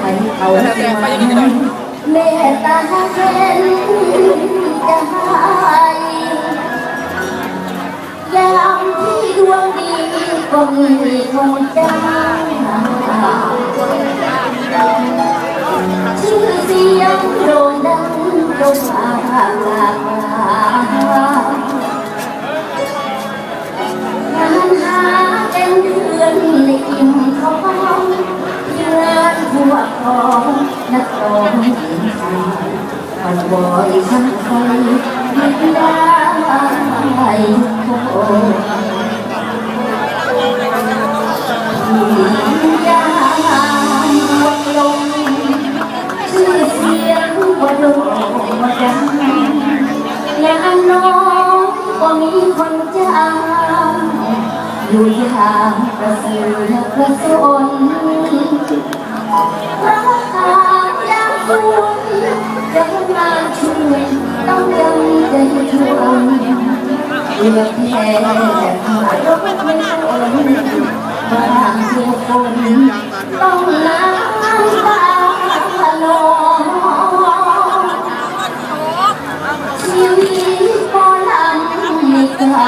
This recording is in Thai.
ให้เขาเมตตาเป็นใจย วงดีก็มีคนจ้าชื่อเสียงโด่งดังจงมาหาหางานหาเป็นเพื่อนในอิ่มท้องเพื่อนทั่วของนักร้องหญิงไทยมันบอยทั้งใครไม่ได้ งานน้องก็มีคนจ้างอยู่อย่างประเสริฐประสนพระทานยามสวยจะมาช่วยต้องยังใจช่วยเลือกแค่ขายรถไม่ต้องบางเสียคนต้อง